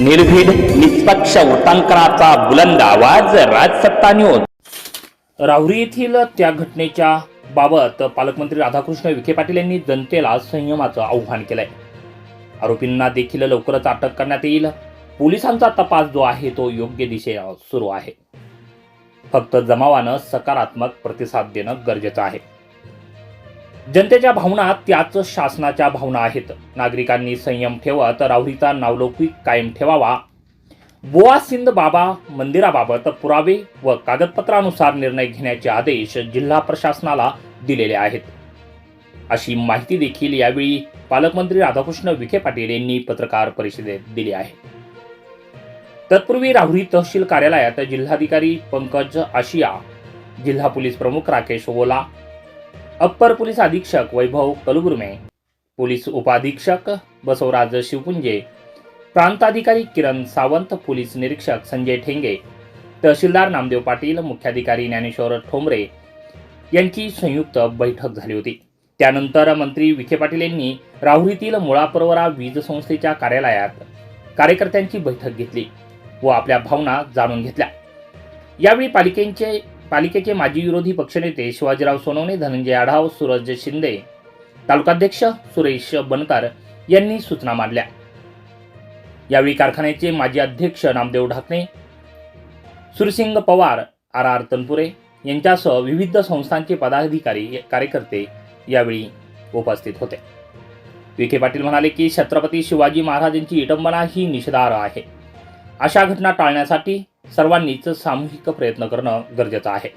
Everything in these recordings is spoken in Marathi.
निर्भीड निष्पक्ष वृत्तांकनाचा बुलंद आवाज राजसत्ता न्यूज राहुरी येथील त्या घटनेच्या बाबत पालकमंत्री राधाकृष्ण विखे पाटील यांनी जनतेला संयमाचं आव्हान केलंय. आरोपींना देखील लवकरच अटक करण्यात येईल. पोलिसांचा तपास जो आहे तो योग्य दिशेनं सुरू आहे. फक्त जमावानं सकारात्मक प्रतिसाद देणं गरजेचं आहे. जनतेच्या भावना त्याच शासनाच्या भावना आहेत. नागरिकांनी संयम ठेवत राहुरीचा नावलौकिक कायम ठेवावा. बोआ सिंध बाबा मंदिराबाबत पुरावे व कागदपत्रानुसार निर्णय घेण्याचे आदेश जिल्हा प्रशासनाला दिलेले आहेत. अशी माहिती देखील यावेळी पालकमंत्री राधाकृष्ण विखे पाटील यांनी पत्रकार परिषदेत दिली आहे. तत्पूर्वी राहुरी तहसील कार्यालयात जिल्हाधिकारी पंकज आशिया जिल्हा पोलीस प्रमुख राकेश ओला अप्पर पोलीस अधीक्षक वैभव कलबुर्मे पोलीस उपाधीक्षक बसवराज शिवपुंजे प्रांताधिकारी किरण सावंत पोलीस निरीक्षक संजय ठेंगे तहसीलदार नामदेव पाटील मुख्याधिकारी ज्ञानेश्वर ठोंबरे यांची संयुक्त बैठक झाली होती. त्यानंतर मंत्री विखे पाटील यांनी राहुरीतील मुळापरवरा वीज संस्थेच्या कार्यालयात कार्यकर्त्यांची बैठक घेतली व आपल्या भावना जाणून घेतल्या. यावेळी पालिकेचे पालिकेचे माजी विरोधी पक्षनेते शिवाजीराव सोनवणे धनंजय आढाव सूरज शिंदे तालुकाध्यक्ष सुरेश बनकर यांनी सूचना मांडल्या. यावेळी कारखान्याचे माजी अध्यक्ष नामदेव ढाकणे सुरसिंग पवार आर आर तनपुरे यांच्यासह विविध संस्थांचे पदाधिकारी कार्यकर्ते यावेळी उपस्थित होते. विखे पाटील म्हणाले की छत्रपती शिवाजी महाराजांची विटंबना ही निषेधार्ह आहे. अशा घटना टाळण्यासाठी सर्वांनीच सामूहिक प्रयत्न करणं गरजेचं आहे.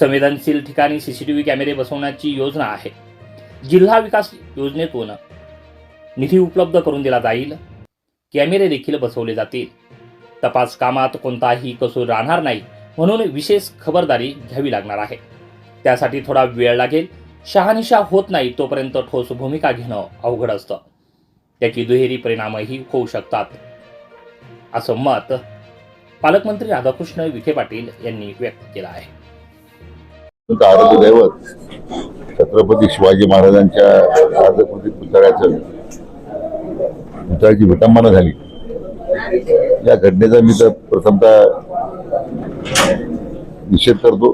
संवेदनशील ठिकाणी सीसीटीव्ही कॅमेरे बसवण्याची योजना आहे. जिल्हा विकास योजनेतून निधी उपलब्ध करून दिला जाईल. कॅमेरे देखील बसवले जातील. तपास कामात कोणताही कसूर राहणार नाही म्हणून विशेष खबरदारी घ्यावी लागणार आहे. त्यासाठी थोडा वेळ लागेल. शहानिशा होत नाही तोपर्यंत ठोस भूमिका घेणं अवघड असतं. त्याची दुहेरी परिणामही होऊ शकतात. असं मत पालकमंत्री राधाकृष्ण विखे पाटील यांनी व्यक्त केला आहे. तुमचं दैवत छत्रपती शिवाजी महाराजांच्या राजकृती पुतळ्याचं पुतळ्याची विटंबना झाली. या घटनेचा मी तर प्रथमतः निषेध करतो.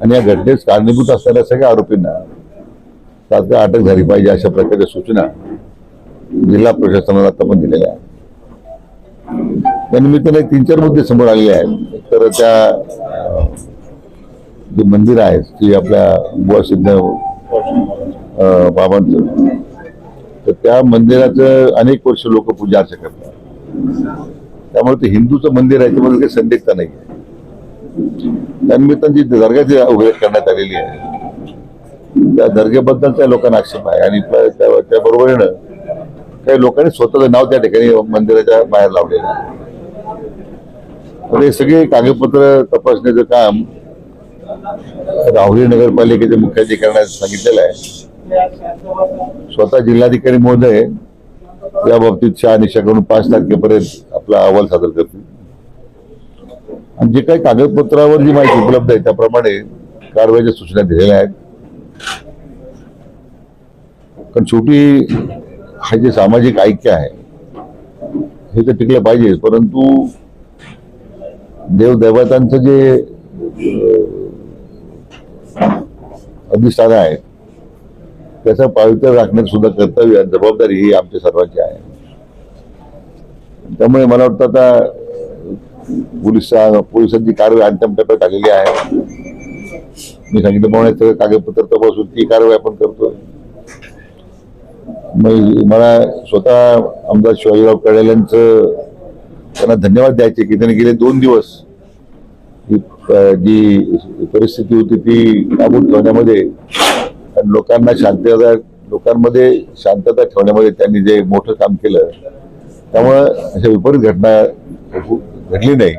आणि या घटनेस कारणीभूत असलेल्या सगळ्या आरोपींना तात्काळ अटक झाली पाहिजे अशा प्रकारच्या सूचना जिल्हा प्रशासनाला आता पण दिलेल्या आहेत. त्या निमित्ताने तीन चार मुद्दे समोर आलेले आहेत. तर त्या जे मंदिर आहे ते आपल्या बुवा सिद्ध बाबांचं तर त्या मंदिराचं अनेक वर्ष लोक पूजा अर्चा करतात. त्यामुळे ते हिंदूचं मंदिर आहे त्यामध्ये काही संदिग्धता नाही आहे त्यानिमित्तानं जी दर्गाची उघडीत करण्यात आलेली आहे त्या दर्गेबद्दलच्या लोकांना आक्षेप आहे. आणि त्या- त्या- त्याबरोबरीनं काही लोकांनी स्वतःचं नाव त्या ठिकाणी मंदिराच्या बाहेर लावलेलं आहे. तर हे सगळे कागदपत्र तपासण्याचं काम राहुरी नगरपालिकेच्या मुख्याधिकाऱ्यांना सांगितलेलं आहे. स्वतः जिल्हाधिकारी महोदय या बाबतीत शहानिशा करून पाच तारखेपर्यंत आपला अहवाल सादर करतील. आणि जे काही कागदपत्रावर जी माहिती उपलब्ध आहे त्याप्रमाणे कारवाईच्या सूचना दिलेल्या आहेत. कारण शेवटी हा जे सामाजिक ऐक्य आहे हे तर टिकलं पाहिजे परंतु देवदैवतांचं जे अधिष्ठान आहे त्याचं पावित्र्य राखण्यात सुद्धा कर्तव्य आणि जबाबदारी ही आमच्या सर्वांची आहे. त्यामुळे मला वाटतं आता पोलिसा पोलिसांची कारवाई अंतिम टप्प्यात आलेली आहे. मी सांगितलं सगळं कागदपत्र तपासून ती कारवाई आपण करतोय. मग मला स्वतः आमदार शिवाजीराव कळेल यांचं त्यांना धन्यवाद द्यायचे की त्यांनी गेले दोन दिवस. ही जी परिस्थिती होती ती काबूत ठेवण्यामध्ये आणि लोकांना शांतता लोकांमध्ये शांतता ठेवण्यामध्ये त्यांनी जे मोठं काम केलं त्यामुळं अशा विपरीत घटना घडली नाही.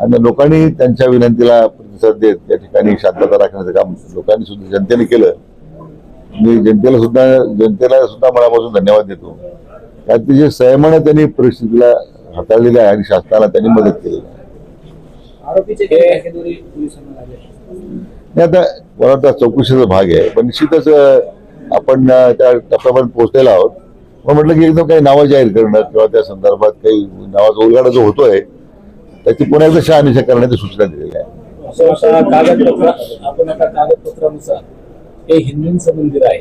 आणि लोकांनी त्यांच्या विनंतीला प्रतिसाद देत त्या ठिकाणी शांतता राखण्याचं काम लोकांनी सुद्धा जनतेने केलं. मी जनतेला सुद्धा जनतेला सुद्धा मनापासून धन्यवाद देतो. अतिशय संयमाने त्यांनी परिस्थितीला हाताळलेली आहे आणि शासनाला त्यांनी मदत केलेली आहे. नाही आता मला वाटतं चौकशीचा भाग आहे. पण निश्चितच आपण त्या टप्प्यापर्यंत पोहोचलेलो आहोत. मग म्हटलं की एकदम काही नावं जाहीर करणं किंवा त्या संदर्भात काही नावाचा उलगाडा जो होतोय त्याची पुन्हा एकदा शहानिशा करण्याची सूचना दिलेल्या आहे. हे हिंदूंचं मंदिर आहे.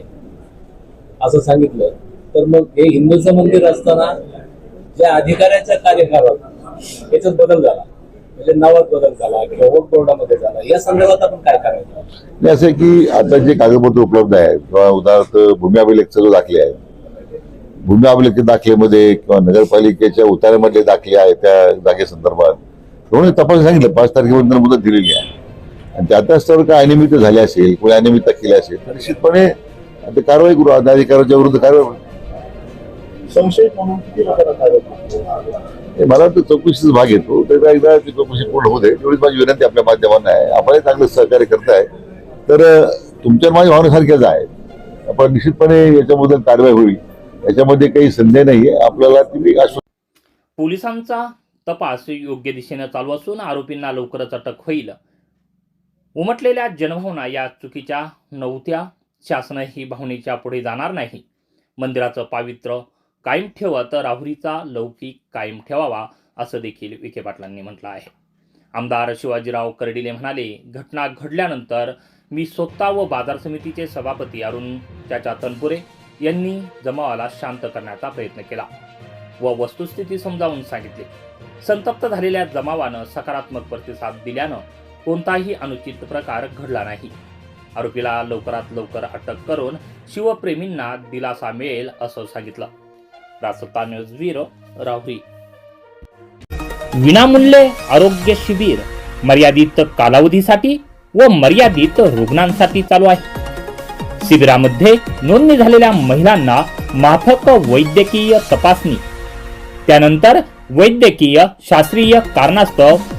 असं सांगितलं. तर मग हे हिंदूचं मंदिर असताना ज्या अधिकाऱ्याच्या कार्यकाळात याच्यात बदल झाला. म्हणजे नावात बदल झाला किंवा वोट बोर्डामध्ये झाला. या संदर्भात आपण काय करायचं? असं आहे की आता जे कागदपत्र उपलब्ध आहेत किंवा उदाहरणार्थ भूमी अभिलेखचा जो दाखले आहे भूमी अभिलेख दाखलेमध्ये किंवा नगरपालिकेच्या उतार्यामधले दाखले आहेत त्या जागेसंदर्भात म्हणून तपास सांगितलं पाच तारखेपर्यंत मुदत दिलेली आहे. आणि त्या त्यास्तवर काय अनियमित झाले असेल कोणी अनियमितता केली असेल तर निश्चितपणे ते कारवाई करू त्या अधिकाऱ्याच्या विरुद्ध कारवाई होईल. संशयित म्हणून मला वाटतं चौकशीचा भाग येतो. तर एकदा ती चौकशी पूर्ण होते. तेवढीच माझी विनंती आपल्या माध्यमांना आहे. आपणही चांगलं सहकार्य करताय. तर तुमच्या माझ्या भावनेसारख्याच आहेत. आपण निश्चितपणे याच्याबद्दल कारवाई होईल. याच्यामध्ये काही संदेह नाहीये. आपल्याला ती पोलिसांचा तपास योग्य दिशेनं चालू असून आरोपींना लवकरच अटक होईल. उमटलेल्या जनभावना या चुकीच्या नव्हत्या शासन ही भावनेच्या पुढे जाणार नाही. मंदिराचं पावित्र्य कायम ठेवत राहुरीचा लौकिक कायम ठेवावा असं देखील विखे पाटलांनी म्हटलं आहे. आमदार शिवाजीराव कर्डिले म्हणाले घटना घडल्यानंतर मी स्वतः व बाजार समितीचे सभापती अरुण त्याच्या तनपुरे यांनी जमावाला शांत करण्याचा प्रयत्न केला व वस्तुस्थिती समजावून सांगितली. संतप्त झालेल्या जमावानं सकारात्मक प्रतिसाद दिल्यानं कोणताही अनुचित प्रकार घडला नाही. आरोपीला लवकरात लवकर अटक करून शिवप्रेमींना दिलासा मिळेल असं सांगितलं. रासत्ता न्यूज ब्युरो राहुरी. विनामूल्य आरोग्य शिबिर मर्यादित कालावधीसाठी व मर्यादित रुग्णांसाठी चालू आहे. शिबिरामध्ये नोंदणी झालेल्या महिलांना माफक वैद्यकीय तपासणी. त्यानंतर वैद्यकीय शास्त्रीय कारणास्तव